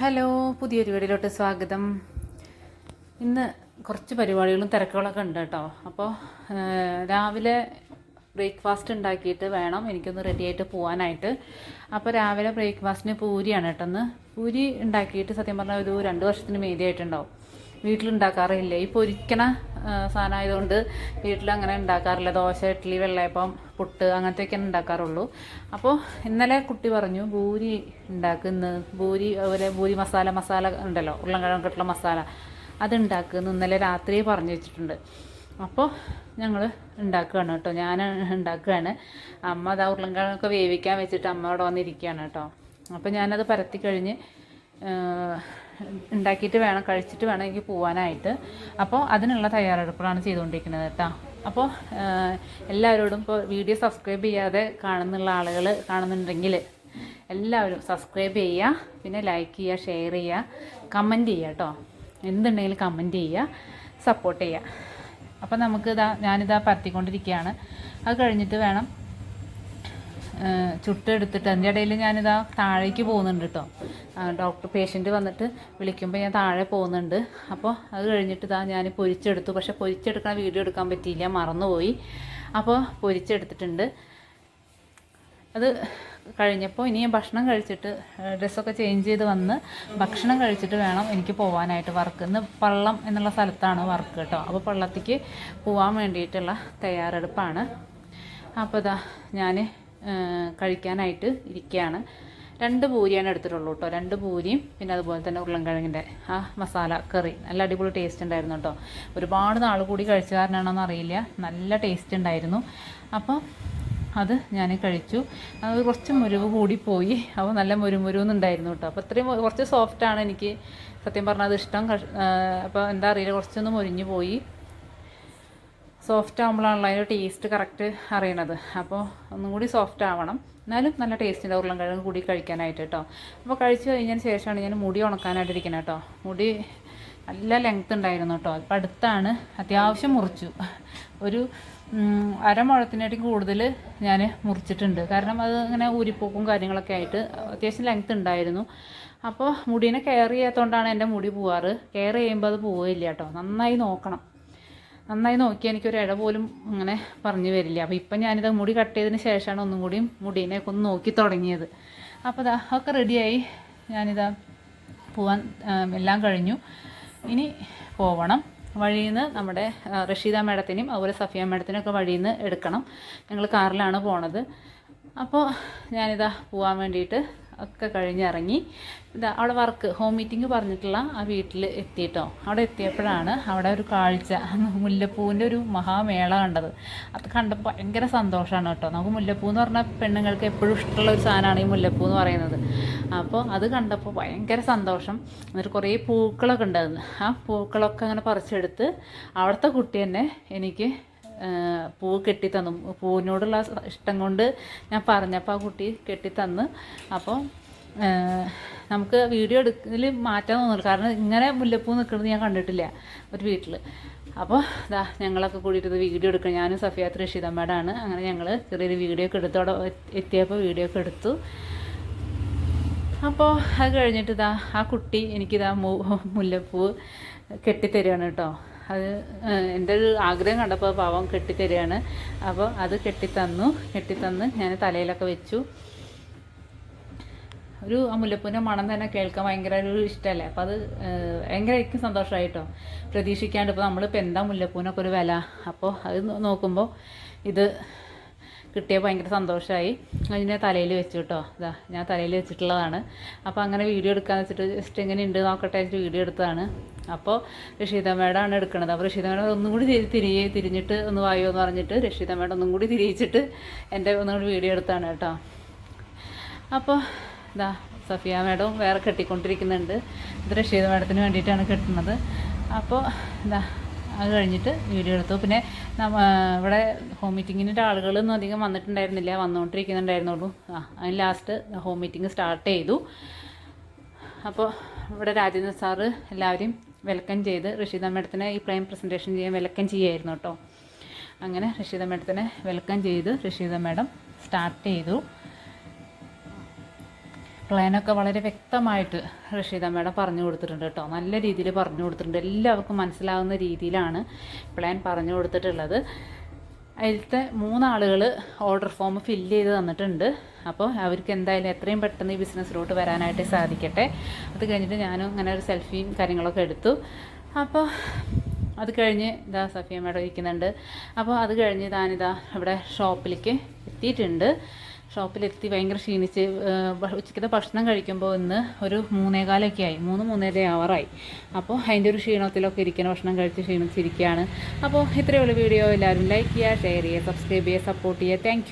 Hello പുതിയൊരു വീടിലോട്ട് സ്വാഗതം. ഇന്ന് കുറച്ച് പരിപാടികളും തിരക്കുകളൊക്കെ ഉണ്ട് കേട്ടോ. അപ്പോൾ രാവിലെ ബ്രേക്ക്ഫാസ്റ്റ് ഉണ്ടാക്കിയിട്ട് വേണം. എനിക്കൊന്ന് റെഡി ആയിട്ട് പോകാനായിട്ട് അപ്പോൾ രാവിലെ ബ്രേക്ക്ഫാസ്റ്റിന് പൂരിയാണ് കേട്ടോ പൂരി ഉണ്ടാക്കിയിട്ട് സത്യം പറഞ്ഞാൽ ഒരു രണ്ട് വർഷത്തിന് മീതിയായിട്ടുണ്ടാവും വീട്ടിലുണ്ടാക്കാറില്ല ഈ പൊരിക്കണ സാധനമായതുകൊണ്ട് വീട്ടിലങ്ങനെ ഉണ്ടാക്കാറില്ല. ദോശ ഇഡ്ഡലി വെള്ളയപ്പം പുട്ട് അങ്ങനത്തെയൊക്കെയാണ് ഉണ്ടാക്കാറുള്ളൂ. അപ്പോൾ ഇന്നലെ കുട്ടി പറഞ്ഞു ഭൂരി ഉണ്ടാക്കുന്ന ഭൂരി അതുപോലെ ഭൂരി മസാല മസാല ഉണ്ടല്ലോ ഉരുളൻകിഴങ്ങിട്ടുള്ള മസാല. അത് ഉണ്ടാക്കുന്നു ഇന്നലെ രാത്രി പറഞ്ഞു വെച്ചിട്ടുണ്ട്. അപ്പോൾ ഞങ്ങൾ ഉണ്ടാക്കുകയാണ് കേട്ടോ. ഞാൻ ഉണ്ടാക്കുകയാണ്. അമ്മ ആ ഉരുളൻകിഴങ്ങൊക്കെ വേവിക്കാൻ വെച്ചിട്ട് അമ്മ അവിടെ വന്നിരിക്കുകയാണ് കേട്ടോ. അപ്പോൾ ഞാനത് പരത്തി കഴിഞ്ഞ് ഉണ്ടാക്കിയിട്ട് വേണം കഴിച്ചിട്ട് വേണം എനിക്ക് പോകാനായിട്ട് അപ്പോൾ അതിനുള്ള തയ്യാറെടുപ്പുകളാണ് ചെയ്തുകൊണ്ടിരിക്കുന്നത് കേട്ടോ. അപ്പോൾ എല്ലാവരോടും ഇപ്പോൾ വീഡിയോ സബ്സ്ക്രൈബ് ചെയ്യാതെ കാണുന്നുള്ള ആളുകൾ കാണുന്നുണ്ടെങ്കിൽ എല്ലാവരും സബ്സ്ക്രൈബ് ചെയ്യുക പിന്നെ ലൈക്ക് ചെയ്യുക ഷെയർ ചെയ്യുക കമന്റ് ചെയ്യുക കേട്ടോ. എന്തുണ്ടെങ്കിലും കമന്റ് ചെയ്യുക സപ്പോർട്ട് ചെയ്യുക. അപ്പോൾ നമുക്ക് ഇതാ ഞാനിതാ പരത്തിക്കൊണ്ടിരിക്കുകയാണ്. അത് കഴിഞ്ഞിട്ട് വേണം ചുട്ടെടുത്തിട്ട് അതിന്റെ ഇടയിൽ ഞാനിതാ താഴേക്ക് പോകുന്നുണ്ട് കേട്ടോ ഡോക്ടർ പേഷ്യന്റ് വന്നിട്ട് വിളിക്കുമ്പോൾ ഞാൻ താഴെ പോകുന്നുണ്ട്. അപ്പോൾ അത് കഴിഞ്ഞിട്ട് ഇതാ ഞാൻ പൊരിച്ചെടുത്തു. പക്ഷെ പൊരിച്ചെടുക്കാൻ വീഡിയോ എടുക്കാൻ പറ്റിയില്ല മറന്നുപോയി. അപ്പോൾ പൊരിച്ചെടുത്തിട്ടുണ്ട്. അത് കഴിഞ്ഞപ്പോൾ ഇനി ഭക്ഷണം കഴിച്ചിട്ട് ഡ്രസ്സൊക്കെ ചേഞ്ച് ചെയ്ത് വന്ന് ഭക്ഷണം കഴിച്ചിട്ട് വേണം എനിക്ക് പോകാനായിട്ട് വർക്ക് ഇന്ന് പള്ളം എന്നുള്ള സ്ഥലത്താണ് വർക്ക് കേട്ടോ അപ്പോൾ പള്ളത്തേക്ക് പോകാൻ വേണ്ടിയിട്ടുള്ള തയ്യാറെടുപ്പാണ്. അപ്പോൾ ഇതാ ഞാൻ കഴിക്കാനായിട്ട് ഇരിക്കുകയാണ്. രണ്ട് പൂരിയാണ് എടുത്തിട്ടുള്ളൂ കേട്ടോ. രണ്ട് പൂരിയും പിന്നെ അതുപോലെ തന്നെ ഉരുളൻകിഴങ്ങിന്റെ ആ മസാല കറി. നല്ല അടിപൊളി ടേസ്റ്റ് ഉണ്ടായിരുന്നു കേട്ടോ. ഒരുപാട് നാൾ കൂടി കഴിച്ച കാരണമാണെന്ന് അറിയില്ല. നല്ല ടേസ്റ്റ് ഉണ്ടായിരുന്നു. അപ്പോൾ അത് ഞാൻ കഴിച്ചു. അത് കുറച്ച് മുരിവ് കൂടിപ്പോയി അപ്പോൾ നല്ല മുരുമുരുന്നുണ്ടായിരുന്നു കേട്ടോ. അപ്പോൾ ഇത്രയും കുറച്ച് സോഫ്റ്റാണ് എനിക്ക്. സത്യം പറഞ്ഞാൽ അത് ഇഷ്ടം അപ്പോൾ എന്താ അറിയില്ല. കുറച്ചൊന്ന് മുരിഞ്ഞു പോയി. സോഫ്റ്റ് ആകുമ്പോഴാണല്ലോ അതിന്റെ ടേസ്റ്റ് കറക്റ്റ് അറിയണത്. അപ്പോൾ ഒന്നും കൂടി സോഫ്റ്റ് ആവണം. എന്നാലും നല്ല ടേസ്റ്റ് ഉണ്ട് ഉരുളൻകിഴങ്ങ് കൂടി കഴിക്കാനായിട്ട് കേട്ടോ അപ്പോൾ കഴിച്ച് കഴിഞ്ഞതിന് ശേഷമാണ് ഞാൻ മുടി ഉണക്കാനായിട്ടിരിക്കുന്നത് കേട്ടോ മുടി നല്ല ലെങ്ത് ഉണ്ടായിരുന്നു കേട്ടോ അപ്പോൾ അടുത്താണ് അത്യാവശ്യം മുറിച്ചു. ഒരു അരമുഴത്തിനായിട്ടും കൂടുതൽ ഞാൻ മുറിച്ചിട്ടുണ്ട്. കാരണം അത് ഇങ്ങനെ ഊരിപ്പോക്കും കാര്യങ്ങളൊക്കെ ആയിട്ട് അത്യാവശ്യം ലെങ്ത് ഉണ്ടായിരുന്നു അപ്പോൾ മുടീനെ കെയർ ചെയ്യാത്തതുകൊണ്ടാണ് എന്റെ മുടി പോവാറ്. കെയർ ചെയ്യുമ്പോൾ അത് പോവില്ല കേട്ടോ നന്നായി നോക്കണം. നന്നായി നോക്കിയാൽ എനിക്കൊരു ഇഴ പോലും അങ്ങനെ പറഞ്ഞു വരില്ല. അപ്പോൾ ഇപ്പം ഞാനിത് മുടി കട്ട് ചെയ്തതിന് ശേഷമാണ് ഒന്നും കൂടിയും മുടീനെയൊക്കെ ഒന്ന് നോക്കി തുടങ്ങിയത്. അപ്പോൾ ഇതാ ഒക്കെ റെഡിയായി. ഞാനിതാ പോവാൻ എല്ലാം കഴിഞ്ഞു. ഇനി പോവണം. വഴിയിൽ നിന്ന് നമ്മുടെ റഷീദ മേഡത്തിനും അതുപോലെ സഫിയ മേഡത്തിനും ഒക്കെ വഴിയിൽ നിന്ന് എടുക്കണം. ഞങ്ങൾ കാറിലാണ് പോണത്. അപ്പോൾ ഞാനിതാ പോവാൻ വേണ്ടിയിട്ട് ഒക്കെ കഴിഞ്ഞിറങ്ങി ഇതാ അവിടെ വർക്ക് ഹോം മീറ്റിംഗ് പറഞ്ഞിട്ടുള്ള ആ വീട്ടിൽ എത്തിയിട്ടോ. അവിടെ എത്തിയപ്പോഴാണ് അവിടെ ഒരു കാഴ്ച. മുല്ലപ്പൂവിന്റെ ഒരു മഹാമേള കണ്ടത്. അത് കണ്ടപ്പോൾ ഭയങ്കര സന്തോഷമാണ് കേട്ടോ. നമുക്ക് മുല്ലപ്പൂ എന്ന് പറഞ്ഞാൽ പെണ്ണുങ്ങൾക്ക് എപ്പോഴും ഇഷ്ടമുള്ള ഒരു സാധനമാണ് ഈ മുല്ലപ്പൂ എന്ന് പറയുന്നത്. അപ്പോൾ അത് കണ്ടപ്പോൾ ഭയങ്കര സന്തോഷം. എന്നിട്ട് കുറേ പൂക്കളൊക്കെ ഉണ്ടായിരുന്നു. ആ പൂക്കളൊക്കെ അങ്ങനെ പറിച്ചെടുത്ത് അവിടുത്തെ കുട്ടി തന്നെ എനിക്ക് പൂ കെട്ടിത്തന്നു. പൂവിനോടുള്ള ഇഷ്ടം കൊണ്ട് ഞാൻ പറഞ്ഞപ്പോൾ ആ കുട്ടി കെട്ടിത്തന്ന്. അപ്പോൾ ഏഹ് നമുക്ക് വീഡിയോ എടുക്കൽ മാറ്റാൻ തോന്നില്ല കാരണം ഇങ്ങനെ മുല്ലപ്പൂ നിൽക്കുന്നത് ഞാൻ കണ്ടിട്ടില്ല ഒരു വീട്ടിൽ അപ്പോൾ ഇതാ ഞങ്ങളൊക്കെ കൂടിയിട്ട് വീഡിയോ എടുക്കണം. ഞാനും സഫിയാത്ത് റഷീദമ്മേടാണ്. അങ്ങനെ ഞങ്ങൾ ചെറിയൊരു വീഡിയോ ഒക്കെ എടുത്തു അവിടെ എത്തിയപ്പോൾ വീഡിയോ ഒക്കെ എടുത്തു. അപ്പോൾ അത് കഴിഞ്ഞിട്ട് ഇതാ ആ കുട്ടി എനിക്കിതാ മുല്ലപ്പൂ കെട്ടിത്തരികയാണ് കേട്ടോ. അത് എന്റെ ഒരു ആഗ്രഹം കണ്ടപ്പോൾ പാവം കെട്ടിത്തരികയാണ്. അപ്പോൾ അത് കെട്ടിത്തന്നു. കെട്ടിത്തന്ന് ഞാൻ തലയിലൊക്കെ വെച്ചു. ഒരു ആ മുല്ലപ്പൂവിന്റെ മണം തന്നെ കേൾക്കാൻ ഭയങ്കര ഒരു ഇഷ്ടമല്ലേ? അപ്പോൾ അത് ഭയങ്കര സന്തോഷമായിട്ടോ? പ്രതീക്ഷിക്കാണ്ട് ഇപ്പോൾ നമ്മളിപ്പോൾ എന്താ മുല്ലപ്പൂവിനൊക്കെ ഒരു വില? അപ്പോൾ അത് നോക്കുമ്പോൾ ഇത് കിട്ടിയ ഭയങ്കര സന്തോഷമായി അതിനെ തലയിൽ വെച്ചു കേട്ടോ ഇതാ ഞാൻ തലയിൽ വെച്ചിട്ടുള്ളതാണ്. അപ്പോൾ അങ്ങനെ വീഡിയോ എടുക്കാന്ന് വെച്ചിട്ട് ജസ്റ്റ് എങ്ങനെ ഉണ്ട് നോക്കട്ടെ വെച്ചിട്ട് വീഡിയോ എടുത്തതാണ്. അപ്പോൾ രക്ഷിത മേഡമാണ് എടുക്കുന്നത് അപ്പോൾ രക്ഷിത മേഡം ഒന്നും കൂടി തിരി- തിരികെ തിരിഞ്ഞിട്ട് ഒന്ന് വായോ എന്ന് പറഞ്ഞിട്ട് രക്ഷിത മേഡം ഒന്നും കൂടി തിരിയിച്ചിട്ട് എന്റെ ഒന്നും കൂടി വീഡിയോ എടുത്താണ് കേട്ടോ. അപ്പോൾ ഇതാ സഫിയ മാഡം വേറെ കെട്ടിക്കൊണ്ടിരിക്കുന്നുണ്ട്. ഇത് രക്ഷിത മാഡത്തിന് വേണ്ടിയിട്ടാണ് കെട്ടുന്നത് അപ്പോൾ ഇതാ അത് കഴിഞ്ഞിട്ട് വീഡിയോ എടുത്തു. പിന്നെ ഇവിടെ ഹോം മീറ്റിങ്ങിന്റെ ആളുകളൊന്നും അധികം വന്നിട്ടുണ്ടായിരുന്നില്ല. വന്നുകൊണ്ടിരിക്കുന്നുണ്ടായിരുന്നുള്ളൂ ആ അതിന് ലാസ്റ്റ് ഹോം മീറ്റിംഗ് സ്റ്റാർട്ട് ചെയ്തു. അപ്പോൾ ഇവിടെ രാജേന്ദ്ര സാറ് എല്ലാവരെയും വെൽക്കം ചെയ്ത് ഋഷിത മേഡത്തിനെ ഈ പ്രൈം പ്രസന്റേഷൻ ചെയ്യാൻ വെൽക്കം ചെയ്യായിരുന്നു കേട്ടോ അങ്ങനെ ഋഷിത മേഡത്തിനെ വെൽക്കം ചെയ്ത് ഋഷിത മേഡം സ്റ്റാർട്ട് ചെയ്തു. പ്ലാനൊക്കെ വളരെ വ്യക്തമായിട്ട് റഷീദ മേഡം പറഞ്ഞു കൊടുത്തിട്ടുണ്ട് കേട്ടോ. നല്ല രീതിയിൽ പറഞ്ഞു കൊടുത്തിട്ടുണ്ട്. എല്ലാവർക്കും മനസ്സിലാവുന്ന രീതിയിലാണ് പ്ലാൻ പറഞ്ഞു കൊടുത്തിട്ടുള്ളത്. അതിലത്തെ മൂന്നാളുകൾ ഓർഡർ ഫോം ഫില്ല് ചെയ്ത് തന്നിട്ടുണ്ട്. അപ്പോൾ അവർക്ക് എന്തായാലും എത്രയും പെട്ടെന്ന് ഈ ബിസിനസ്സിലോട്ട് വരാനായിട്ട് സാധിക്കട്ടെ. അത് കഴിഞ്ഞിട്ട് ഞാനും അങ്ങനെ ഒരു സെൽഫിയും കാര്യങ്ങളൊക്കെ എടുത്തു. അപ്പോൾ അത് കഴിഞ്ഞ് ഇതാ സഫിയ മേഡം ഇരിക്കുന്നുണ്ട്. അപ്പോൾ അത് കഴിഞ്ഞ് താനിതാ ഇവിടെ ഷോപ്പിലേക്ക് എത്തിയിട്ടുണ്ട്. ഷോപ്പിലെത്തി ഭയങ്കര ക്ഷീണിച്ച് ഉച്ചയ്ക്കത്തെ ഭക്ഷണം കഴിക്കുമ്പോൾ ഇന്ന് ഒരു മൂന്നേകാലൊക്കെ ആയി. മൂന്ന് മൂന്നര ആവറായി അപ്പോൾ അതിന്റെ ഒരു ക്ഷീണത്തിലൊക്കെ ഇരിക്കണം ഭക്ഷണം കഴിച്ച് ക്ഷീണിച്ചിരിക്കുകയാണ് അപ്പോൾ ഇത്രയുള്ള വീഡിയോ. എല്ലാവരും ലൈക്ക് ചെയ്യുക ഷെയർ ചെയ്യുക സബ്സ്ക്രൈബ് ചെയ്യുക സപ്പോർട്ട് ചെയ്യുക. താങ്ക്